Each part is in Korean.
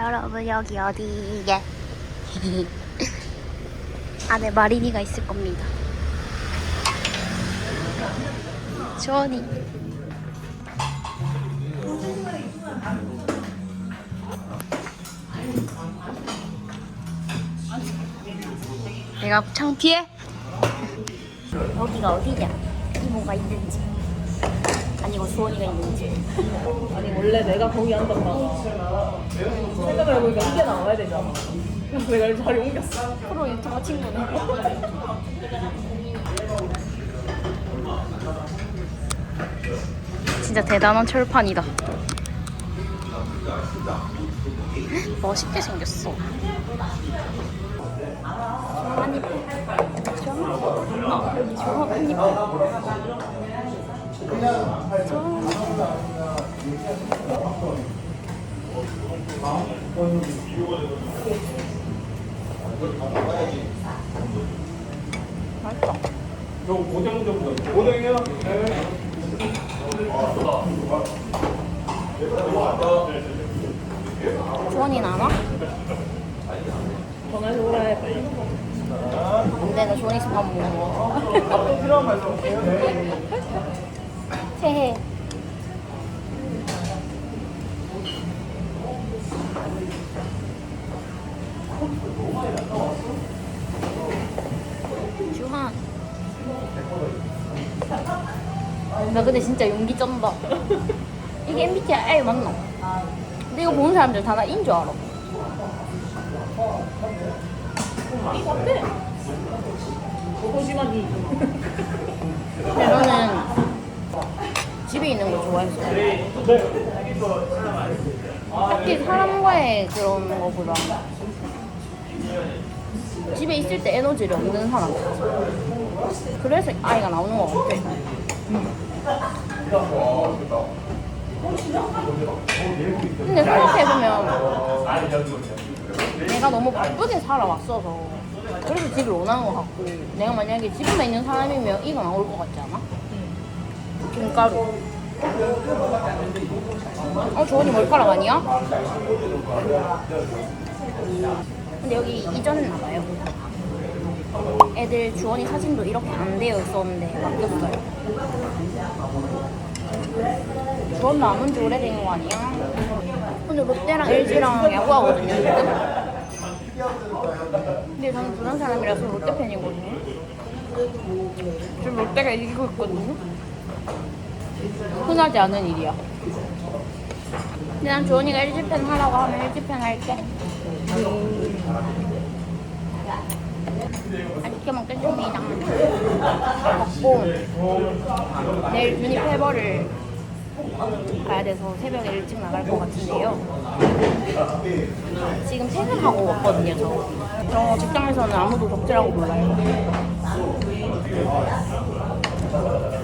여러분 여기 어디게? 안에 마린이가 있을 겁니다. 주원이. 내가 창피해? 여기가 어디냐? 이모가 있는지 아니고 주원이가 있는지. 아니 원래 내가 거기 앉았다가 생각을 해보니까 이게 나와야 되잖아. 그래서 내가 이 자리 옮겼어. 프로 유튜버 친구네. 진짜 대단한 철판이다. 멋있게 생겼어. 한입 어, 주원이 나와? 전화해서 오라 해 빨리. 근데 나 주원이 집밥 못 먹어 새해 주한 나 근데 진짜 용기 쩐다 이게 MBTI 맞나? 근데 이거 보는 사람들 다 나인 줄 알아 이거 어때? 소심하기. 근데 너는 집에 있는 걸 좋아해서. 딱히 사람과의 그런 거보다 집에 있을 때 에너지를 얻는 사람. 그래서 아이가 나오는 것 같아. 근데 생각해보면 내가 너무 바쁘게 살아왔어서 그래서 집을 원하는 것 같고 내가 만약에 집에만 있는 사람이면 이거 나올 것 같지 않아? 김가루 어 저언니 머리카락 아니야? 근데 여기 이전했나 봐요 애들 주원이 사진도 이렇게 안 되어 있었는데 바뀌었어요 주원도 안온 지 오래된 거 아니야? 근데 롯데랑 LG랑 야구하거든요 지금 근데 저는 부산 사람이라서 롯데 팬이거든요. 지금 롯데가 이기고 있거든요. 흔하지 않은 일이야. 조원이가 LG 팬 하라고 하면 팬 할게. 맛있게 먹겠습니다. 먹고 내일 유니 페버를 가야 돼서 새벽에 일찍 나갈 것 같은데요. 지금 퇴근하고 왔거든요, 저. 저 직장에서는 아무도 덕질하고 몰라요.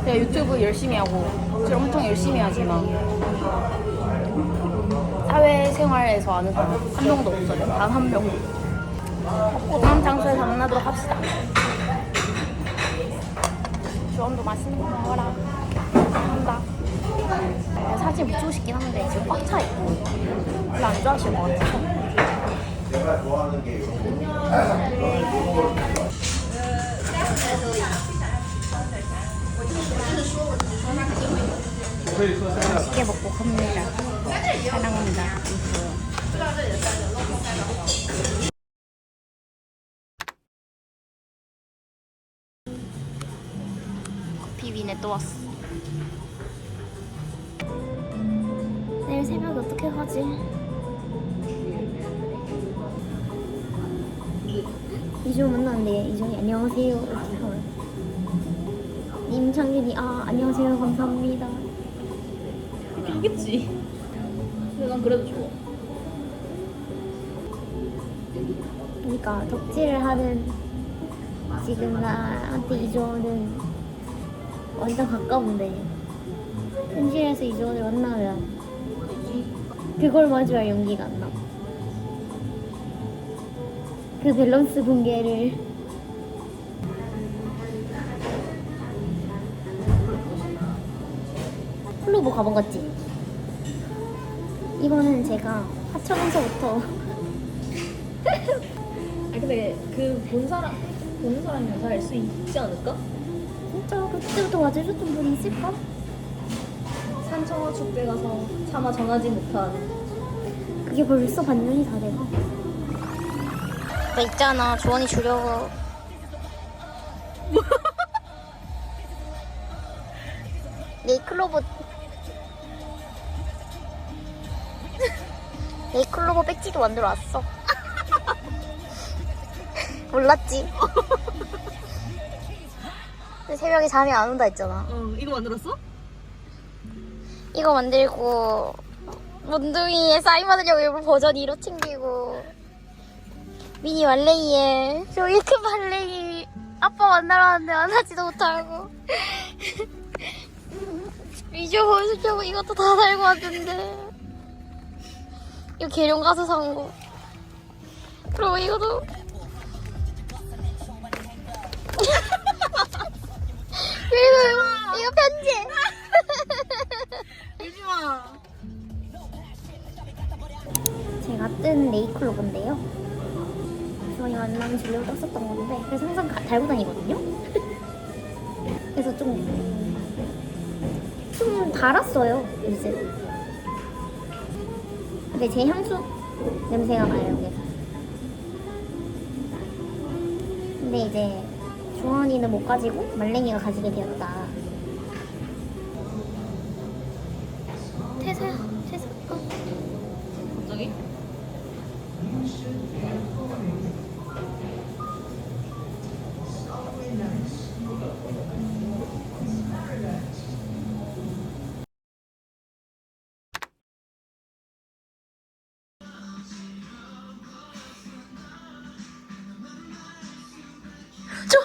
제가 유튜브 열심히 하고, 덕질 엄청 열심히 하지만, 사회생활에서 아는 사람 한 명도 없어요. 단 한 명도. 먹고 다음 장소에서 만나도록 합시다. 주원도 맛있는 거 먹어라. 감사합니다. 사진 붙이고 싶긴 한데 지금 꽉 차 있고 별로 안 좋아하실 것 같아서 맛있게 먹고 갑니다. 사랑합니다. 커피빈에 또 왔어. 내일 새벽에 어떻게 가지? 이주 만났는데 이준이 안녕하세요. 이렇게 하면 임창균이 아 안녕하세요 감사합니다 하겠지. 근데 난 그래도 좋아. 그러니까 덕질을 하는 지금 나한테 이주원은 완전 가까운데 현실에서 이주원을 만나면 그걸 마주할 용기가 안 나. 그 밸런스 붕괴를 홀로보 가본 거지? 이거는 제가 초면서부터 아 근데 그 본 사람 보는 사람이 다알수 있지 않을까? 진짜 그때부터 와주셨던 분이 있을까? 산청어 축제 가서 차마 전하지 못한 그게 벌써 반년이 다 돼가 나 있잖아 주원이 주려고 네이클로버 배지도 만들어 왔어. 몰랐지? 근데 새벽에 잠이 안 온다 했잖아. 어 이거 만들었어? 이거 만들고 몬둥이에 사인 받으려고 일부 버전 2로 챙기고 미니 말레이에 저기 큰 말레이 아빠 만나러 왔는데 만나지도 못하고 위주 보여주려고 이것도 다 달고 왔는데 이거 계룡 가서 산 거 그리고 그리고 이거, 이거 편지 유지마 제가 뜬 네이클로버인데요. 저희 만나면 주려고 떴었던 건데 그래서 항상 가- 달고 다니거든요. 그래서 좀, 좀 달았어요, 요새. 근데 제 향수 냄새가 나요, 여기서. 근데 이제 주원이는 못 가지고 말랭이가 가지게 되었다. 저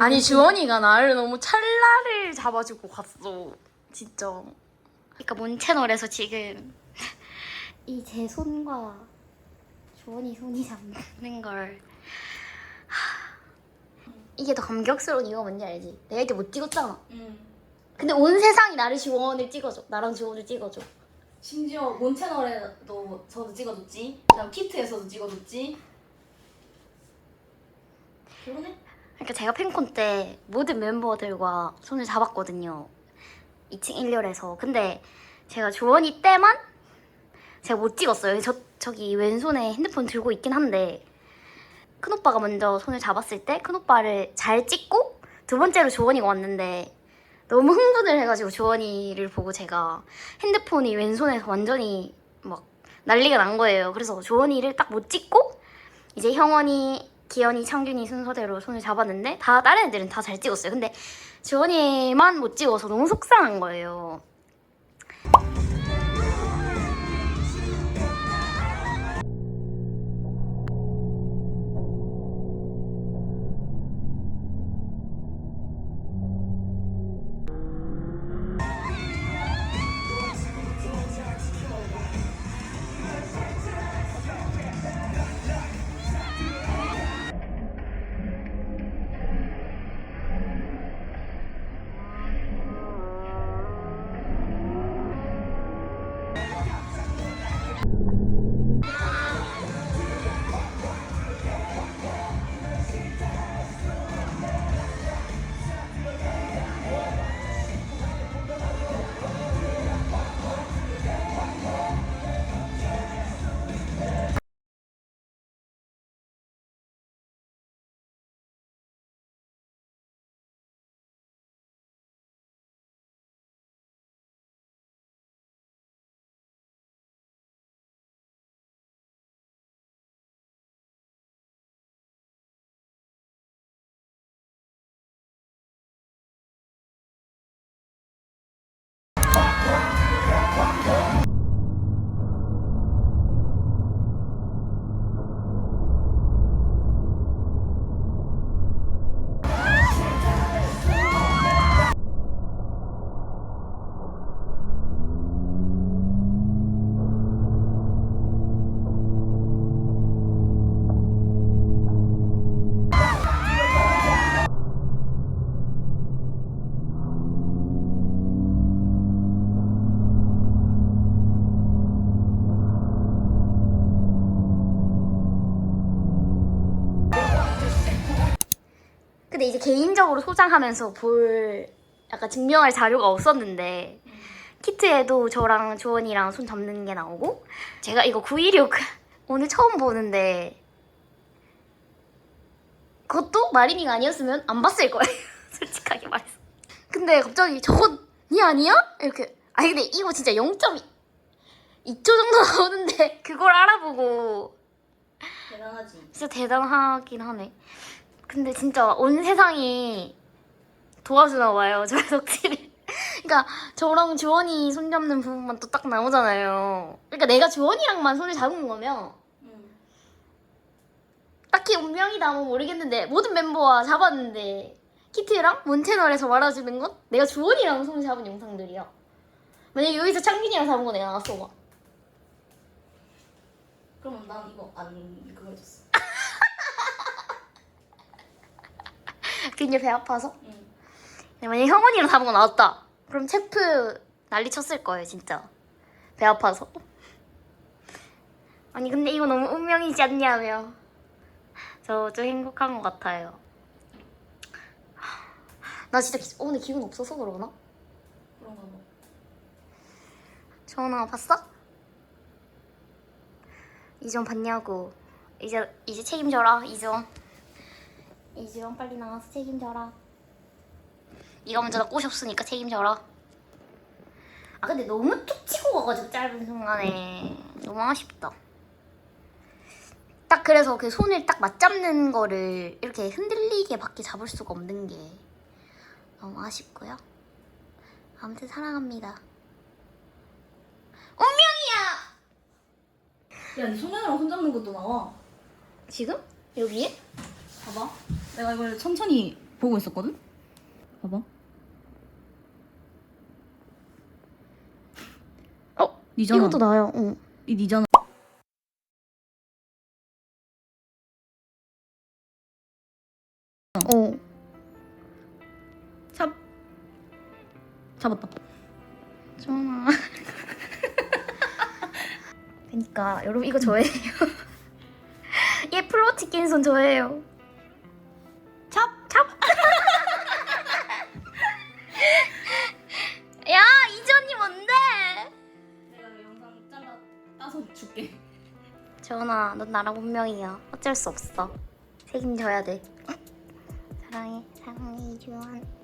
아니 주원이가 나를 너무 찰나를 잡아주고 갔어 진짜 그러니까 몬 채널에서 지금 이 제 손과 주원이 손이 잡는 걸 하, 이게 더 감격스러운 이유가 뭔지 알지? 내가 이때 못 찍었잖아. 응. 근데 온 세상이 나를 주원을 찍어줘. 나랑 주원을 찍어줘. 심지어 몬 채널에도 저도 찍어줬지 그다음 키트에서도 찍어줬지 결혼해? 그러니까 제가 팬콘 때 모든 멤버들과 손을 잡았거든요. 2층 1열에서. 근데 제가 주원이 때만 제가 못 찍었어요. 저, 저기 왼손에 핸드폰 들고 있긴 한데 큰오빠가 먼저 손을 잡았을 때 큰오빠를 잘 찍고 두 번째로 주원이가 왔는데 너무 흥분을 해가지고 주원이를 보고 제가 핸드폰이 왼손에서 완전히 막 난리가 난 거예요. 그래서 주원이를 딱 못 찍고 이제 형원이, 기현이, 창균이 순서대로 손을 잡았는데 다 다른 애들은 다 잘 찍었어요. 근데 주원이만 못 찍어서 너무 속상한 거예요. 근데 이제 개인적으로 소장하면서 볼 약간 증명할 자료가 없었는데 키트에도 저랑 주원이랑 손 잡는 게 나오고 제가 이거 916 오늘 처음 보는데 그것도 마린이가 아니었으면 안 봤을 거예요 솔직하게 말해서 근데 갑자기 저건 니 아니야? 이렇게 아니 근데 이거 진짜 0.2 2초 정도 나오는데 그걸 알아보고 대단하지. 진짜 대단하긴 하네. 근데 진짜 온 세상이 도와주나 봐요, 저의 덕질을. 그러니까 저랑 주원이 손잡는 부분만 또 딱 나오잖아요. 그러니까 내가 주원이랑만 손을 잡은 거면 응. 딱히 운명이다 뭐 모르겠는데 모든 멤버와 잡았는데 키트랑 몬테널에서 말아주는 건 내가 주원이랑 손을 잡은 영상들이야. 만약에 여기서 창균이랑 잡은 거 내가 나왔어 봐. 그러면 난 이거 안 그거 해줬어. 굉장히 배 아파서. 응. 만약에 형원이랑 거 나왔다. 그럼 체프 난리 쳤을 거예요, 진짜. 배 아파서. 아니, 근데 이거 너무 운명이지 않냐며. 저 좀 행복한 것 같아요. 나 진짜 기- 오늘 기분 없어서 그러나? 그런가 봐. 전화 봤어? 이전 봤냐고. 이제 이제 책임져라, 이전. 이전 빨리 나와서 책임져라. 이거 먼저 나 꼬셨으니까 책임져라. 아 근데 너무 툭 치고 가가지고 짧은 순간에 너무 아쉽다. 딱 그래서 그 손을 딱 맞잡는 거를 이렇게 흔들리게 밖에 잡을 수가 없는 게 너무 아쉽고요. 아무튼 사랑합니다. 운명이야. 야, 니 소년이랑 손잡는 것도 나와. 지금 여기에? 봐봐. 내가 이걸 천천히 보고 있었거든? 봐봐. 어 니잖아. 이것도 나요. 응. 이 니잖아. 어. 잡. 잡았다. 전화. 그니까 여러분 이거 저예요. 얘 플로티 낀손 저예요. 야 이전이 뭔데? 내가 영상 잘라 따서 줄게. 전아, 넌 나랑 운명이야. 어쩔 수 없어. 책임져야 돼. 사랑해, 사랑해 이주원.